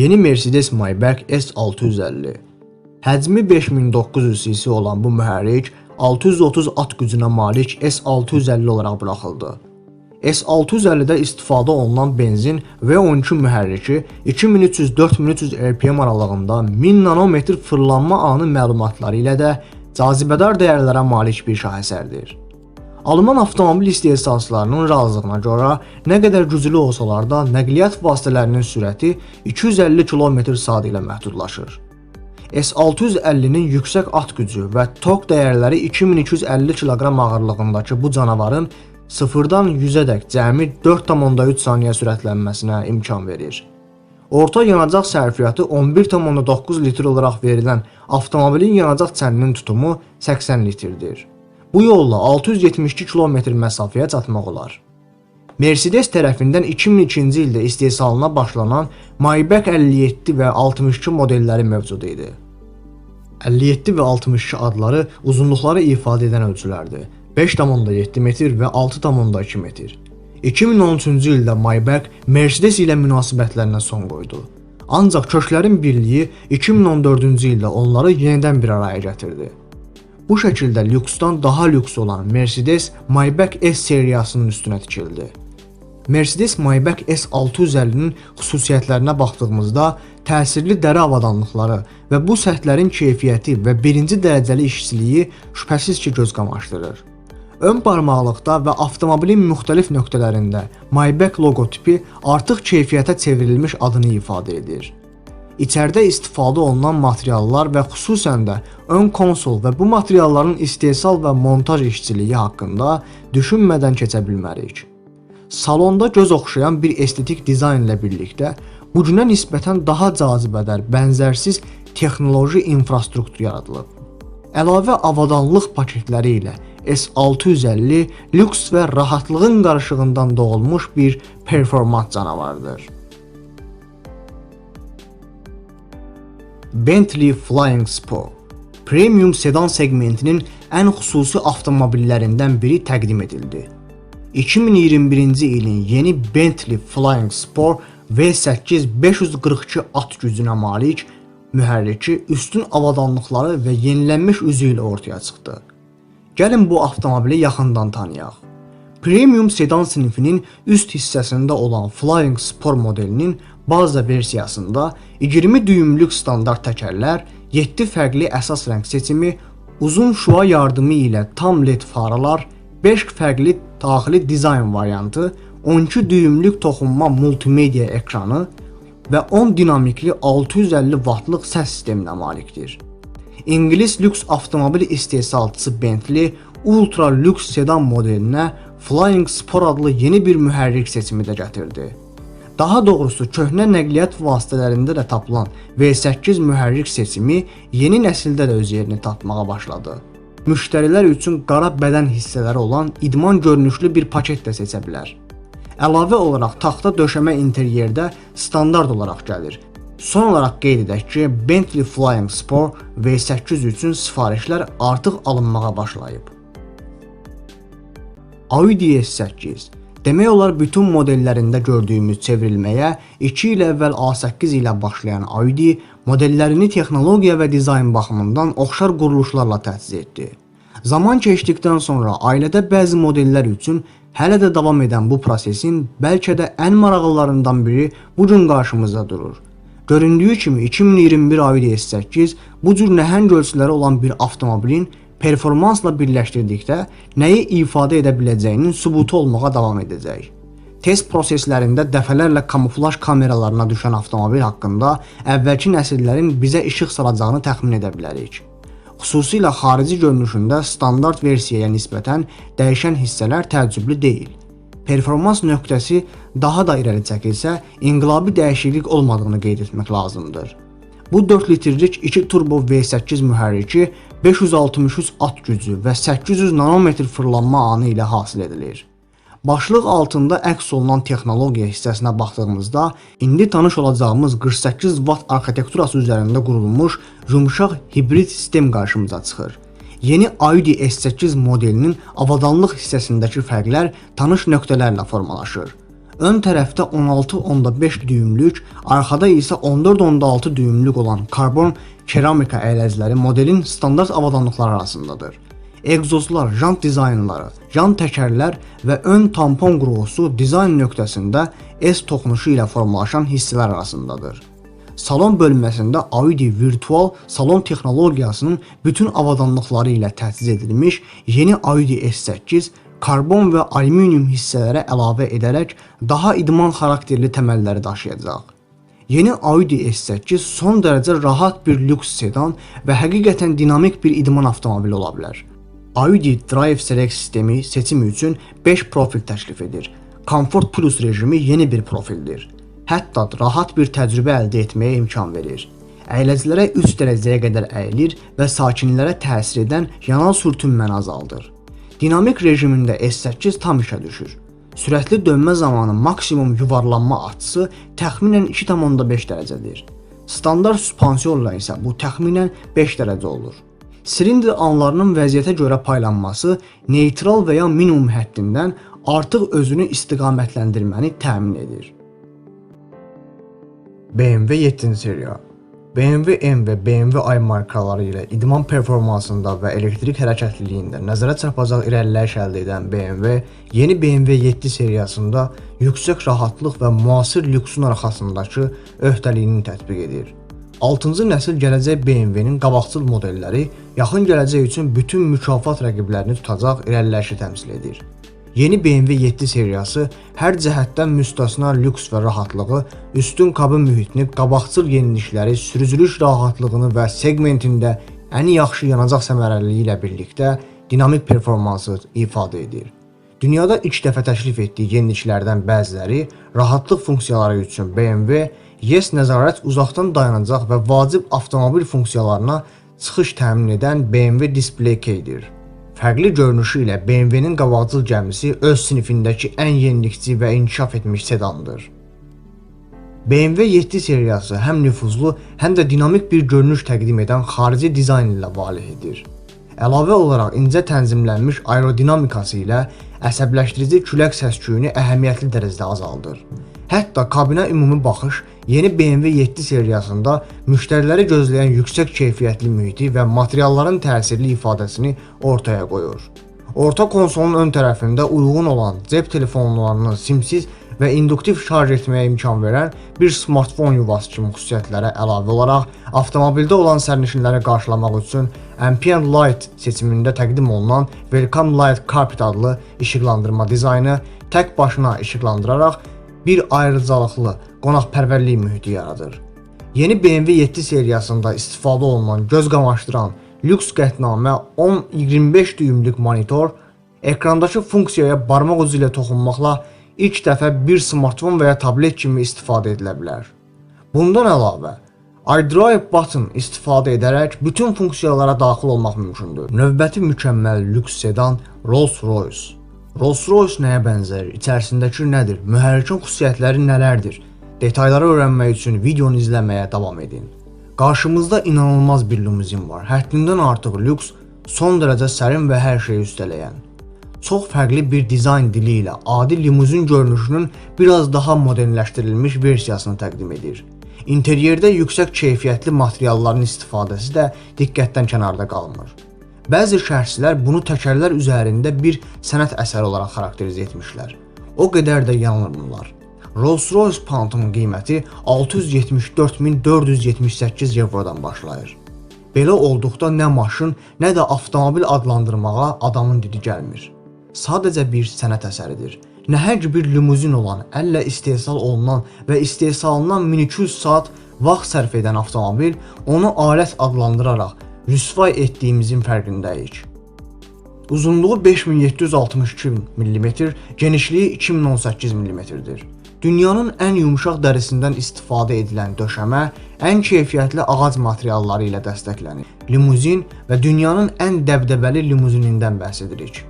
Yeni Mercedes Maybach S650. Həcmi 5900 cc olan bu mühərrik 630 at gücünə malik S650 olaraq buraxıldı. S650-də istifadə olunan benzin V12 mühərriki 2300-4300 RPM aralığında 1000 nanometr fırlanma anı məlumatları ilə də cazibədar dəyərlərə malik bir şahesərdir. Alman avtomobil istehsalçılarının razılığına görə nə qədər güclü olsalar da nəqliyyat vasitələrinin sürəti 250 km/saat ilə məhdudlaşır. S650-nin yüksək at gücü və tork dəyərləri 2250 kq ağırlığındakı bu canavarın 0-dan 100-ədək cəmi 4.3 saniyə sürətlənməsinə imkan verir. Orta yanacaq sərfiyyatı 11.9 litr olaraq verilən avtomobilin yanacaq çəninin tutumu 80 litrdir. Bu yolla 672 kilometr məsafəyə çatmaq olar. Mercedes tərəfindən 2002-ci ildə istehsalına başlanan Maybach 57 və 62 modelləri mövcud idi. 57 və 62 adları uzunluqları ifadə edən ölçülərdir. 5.7 metr və 6.2 metr. 2013-cü ildə Maybach Mercedes ilə münasibətlərinə son qoydu. Ancaq köklərin birliyi 2014-cü ildə onları yenidən bir araya gətirdi. Bu şəkildə lüksdən daha lüks olan Mercedes Maybach S seriyasının üstünə tikildi. Mercedes Maybach S650-nin xüsusiyyətlərinə baxdığımızda təsirli dəri avadanlıqları və bu səthlərin keyfiyyəti və birinci dərəcəli işçiliyi şübhəsiz ki göz qamaşdırır. Ön barmaqlıqda və avtomobilin müxtəlif nöqtələrində Maybach loqotipi artıq keyfiyyətə çevrilmiş adını ifadə edir. İçəridə istifadə olunan materiallar və xüsusən də ön konsol və bu materialların istehsal və montaj işçiliyi haqqında düşünmədən keçə bilmərik. Salonda göz oxşayan bir estetik dizayn ilə birlikdə bu günə nisbətən daha cazibədar, bənzərsiz texnoloji infrastruktur yaradılıb. Əlavə avadanlıq paketləri ilə S650 lüks və rahatlığın qarışığından doğulmuş bir performans canavarıdır. Bentley Flying Spur premium sedan segmentinin ən xüsusi avtomobillərindən biri təqdim edildi. 2021-ci ilin yeni Bentley Flying Spur V8 542 at gücünə malik mühərriki üstün avadanlıqları və yenilənmiş üzü ilə ortaya çıxdı. Gəlin bu avtomobili yaxından tanıyaq. Premium sedan sinifinin üst hissəsində olan Flying Spur modelinin baza versiyasında 20 düyümlük standart təkərlər, 7 fərqli əsas rəng seçimi, uzun şua yardımı ilə tam led faralar, 5 fərqli daxili dizayn variantı, 12 düyümlük toxunma multimedia ekranı və 10 dinamikli 650 vatlıq səs sisteminə malikdir. İngilis lüks avtomobil istehsalçısı Bentley ultra lüks sedan modelinə Flying Spur adlı yeni bir mühərrik seçimi də gətirdi. Daha doğrusu köhnə nəqliyyat vasitələrində də tapılan V8 mühərrik seçimi yeni nəsildə də öz yerini tapmağa başladı. Müştərilər üçün qara bədən hissələri olan idman görünüşlü bir paket də seçə bilər. Əlavə olaraq taxta döşəmə interyerdə standart olaraq gəlir. Son olaraq qeyd edək ki, Bentley Flying Spur V8 üçün sifarişlər artıq alınmağa başlayıb. Audi S8 Demək olar bütün modellərində gördüyümüz çevrilməyə 2 il əvvəl A8 ilə başlayan Audi modellərini texnologiya və dizayn baxımından oxşar quruluşlarla təchiz etdi. Zaman keçdikdən sonra ailədə bəzi modellər üçün hələ də davam edən bu prosesin bəlkə də ən maraqlılarından biri bu gün qarşımızda durur. Göründüyü kimi 2021 Audi S8 bu cür nəhəng ölçüləri olan bir avtomobilin performansla birləşdirdikdə nəyi ifadə edə biləcəyinin sübutu olmağa davam edəcək. Test proseslərində dəfələrlə kamuflaj kameralarına düşən avtomobil haqqında əvvəlki nəsillərin bizə işıq salacağını təxmin edə bilərik. Xüsusilə xarici görünüşündə standart versiyaya nisbətən dəyişən hissələr təəccüblü deyil. Performans nöqtəsi daha da irəli çəkilsə, inqilabi dəyişiklik olmadığını qeyd etmək lazımdır. Bu 4 litrlik 2 turbo V8 mühərriki 563 at gücü və 800 nanometr fırlanma anı ilə hasil edilir. Başlıq altında əks olunan texnologiya hissəsinə baxdığımızda, indi tanış olacağımız 48 watt arxitekturası üzərində qurulmuş yumşaq hibrid sistem qarşımıza çıxır. Yeni Audi S8 modelinin avadanlıq hissəsindəki fərqlər tanış nöqtələrlə formalaşır. Ön tərəfdə 16.5 düymlük, arxada isə 14.6 düymlük olan karbon keramika əyləciləri modelin standart avadanlıqları arasındadır. Egzozlar, jant dizaynları, yan təkərlər və ön tampon qurğusu dizayn nöqtəsində S toxunuşu ilə formalaşan hissələr arasındadır. Salon bölməsində Audi virtual salon texnologiyasının bütün avadanlıqları ilə təchiz edilmiş yeni Audi S8 karbon və alüminium hissələrə əlavə edərək daha idman xarakterli təməlləri daşıyacaq. Yeni Audi S8 son dərəcə rahat bir lüks sedan və həqiqətən dinamik bir idman avtomobili ola bilər. Audi Drive Select sistemi seçimi üçün 5 profil təklif edir. Comfort Plus rejimi yeni bir profildir. Hətta rahat bir təcrübə əldə etməyə imkan verir. Əyləcilərə 3 dərəcəyə qədər əyilir və sakinlərə təsir edən yanal sürtünməni azaldır. Dinamik rejimində S8 tam işə düşür. Sürətli dönmə zamanı maksimum yuvarlanma açısı təxminən 2.5 dərəcədir. Standart suspansiyorla isə bu təxminən 5 dərəcə olur. Silindr anlarının vəziyyətə görə paylanması neytral və ya minimum həddindən artıq özünü istiqamətləndirməni təmin edir. BMW 7-ci seriya BMW M və BMW i markaları ilə idman performansında və elektrik hərəkətliliyində nəzərə çarpacaq irəliləyiş əldə edən BMW yeni BMW 7 seriyasında yüksək rahatlıq və müasir lüksun arxasındakı öhdəliyini tətbiq edir. 6-cı nəsil gələcək BMW-nin qabaqcıl modelləri yaxın gələcək üçün bütün mükafat rəqiblərini tutacaq irəliləyişi təmsil edir. Yeni BMW 7 seriyası hər cəhətdən müstəsna lüks və rahatlığı, üstün kabin mühitini, qabaqcıl yenilikləri, sürücülük rahatlığını və segmentində ən yaxşı yanacaq səmərəliliyi ilə birlikdə dinamik performansı ifadə edir. Dünyada ilk dəfə təklif etdiyi yeniliklərdən bəziləri rahatlıq funksiyaları üçün BMW Yes nəzarət uzaqdan dayanacaq və vacib avtomobil funksiyalarına çıxış təmin edən BMW Display Key-dir. Fərqli görünüşü ilə BMW-nin qabaqcıl gəmisi öz sinifindəki ən yenilikçi və inkişaf etmiş sedandır. BMW 7 seriyası həm nüfuzlu, həm də dinamik bir görünüş təqdim edən xarici dizayn ilə valehdir. Əlavə olaraq incə tənzimlənmiş aerodinamikası ilə əsəbləşdirici külək səs-küyünü əhəmiyyətli dərəcədə azaldır. Hətta kabinə ümumi baxış yeni BMW 7 seriyasında müştəriləri gözləyən yüksək keyfiyyətli mühiti və materialların təsirli ifadəsini ortaya qoyur. Orta konsolun ön tərəfində uyğun olan cep telefonlarını simsiz və induktiv şarj etməyə imkan verən bir smartfon yuvası kimi xüsusiyyətlərə əlavə olaraq avtomobildə olan sərnişinləri qarşılamaq üçün Ambient Light seçimində təqdim olunan Welcome Light Carpet adlı işıqlandırma dizaynı tək başına işıqlandıraraq bir ayrıcalıqlı qonaqpərvərlik mühiti yaradır. Yeni BMW 7 seriyasında istifadə olunan göz qamaşdıran lüks qətnamə 10-25 düymlük monitor ekrandakı funksiyaya barmaq ucu ilə toxunmaqla ilk dəfə bir smartfon və ya tablet kimi istifadə edilə bilər. Bundan əlavə, iDrive button istifadə edərək bütün funksiyalara daxil olmaq mümkündür. Növbəti mükəmməl lüks sedan Rolls-Royce Rolls-Royce nəyə bənzər? İçərisindəki nədir? Mühərrikin xüsusiyyətləri nələrdir? Detayları öyrənmək üçün videonu izləməyə davam edin. Qarşımızda inanılmaz bir limuzin var. Həddindən artıq lüks, son dərəcə sərin və hər şeyi üstələyən. Çox fərqli bir dizayn dili ilə adi limuzin görünüşünün biraz daha modernləşdirilmiş versiyasını təqdim edir. İnteryerdə yüksək keyfiyyətli materialların istifadəsi də diqqətdən kənarda qalmır. Bəzi şərhçilər bunu təkərlər üzərində bir sənət əsəri olaraq xarakterizə etmişlər. O qədər də yanılmırlar. Rolls-Royce Phantom-un qiyməti 674478 avrodan başlayır. Belə olduqda nə maşın, nə də avtomobil adlandırmağa adamın dili gəlmir. Sadəcə bir sənət əsəridir. Nəhəng bir limuzin olan, əllə istehsal olunan və istehsalından 1200 saat vaxt sərf edən avtomobil onu alət adlandıraraq rüsvay etdiyimizin fərqindəyik. Uzunluğu 5762 mm, genişliyi 2018 mm-dir. Dünyanın ən yumşaq dərisindən istifadə edilən döşəmə ən keyfiyyətli ağac materialları ilə dəstəklənir. Limuzin və dünyanın ən dəbdəbəli limuzinindən bəhs edirik.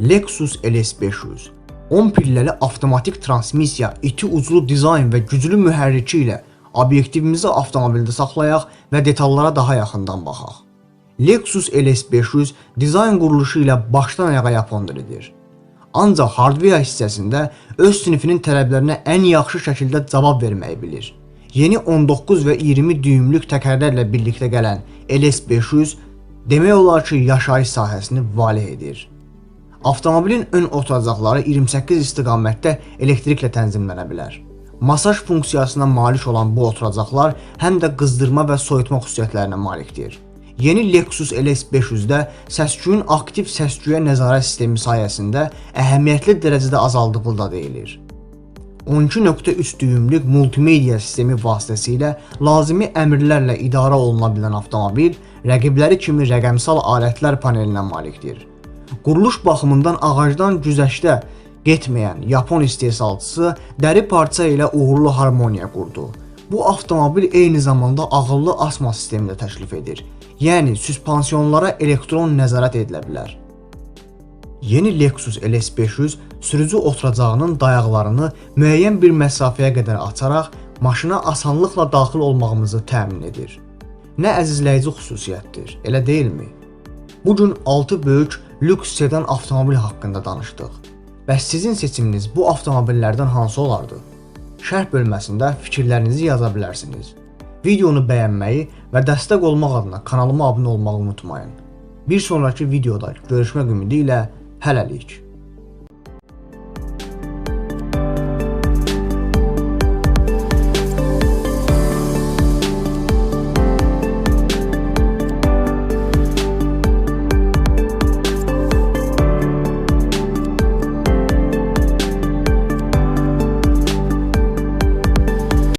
Lexus LS500 10 pilləli avtomatik transmissiya, iti uclu dizayn və güclü mühərriki ilə obyektivimizi avtomobildə saxlayaq və detallara daha yaxından baxaq. Lexus LS500 dizayn quruluşu ilə başdan ayağa yapon dilidir. Ancaq hardware hissəsində öz sinifinin tələblərinə ən yaxşı şəkildə cavab verməyi bilir. Yeni 19 və 20 düymlük təkərlərlə birlikdə gələn LS500 demək olar ki, yaşayış sahəsini valeh edir. Avtomobilin ön oturacaqları 28 istiqamətdə elektriklə tənzimlənə bilər. Masaj funksiyasına malik olan bu oturacaqlar həm də qızdırma və soyutma xüsusiyyətlərinə malikdir. Yeni Lexus LS500-də səs-küyün aktiv səs-küyə nəzarət sistemi sayəsində əhəmiyyətli dərəcədə azaldığı da deyilir. 12.3 düymlük multimedia sistemi vasitəsilə lazımi əmrlərlə idarə oluna bilən avtomobil rəqibləri kimi rəqəmsal alətlər panelinə malikdir. Quruluş baxımından ağacdan güzəştə getməyən Yapon istehsalçısı dəri parça ilə uğurlu harmoniya qurdu. Bu avtomobil eyni zamanda ağıllı asma sistemini də təklif edir. Yəni süspansiyonlara elektron nəzarət edilə bilər. Yeni Lexus LS500 sürücü oturacağının dayaqlarını müəyyən bir məsafəyə qədər açaraq maşına asanlıqla daxil olmağımızı təmin edir. Nə əzizləyici xüsusiyyətdir, elə deyilmi? Bu gün 6 böyük lüks sedan avtomobil haqqında danışdıq. Bəs sizin seçiminiz bu avtomobillərdən hansı olardı? Şərh bölməsində fikirlərinizi yaza bilərsiniz. Videonu bəyənməyi və dəstək olmaq adına kanalıma abunə olmağı unutmayın. Bir sonraki videoda görüşmək ümidi ilə hələlik.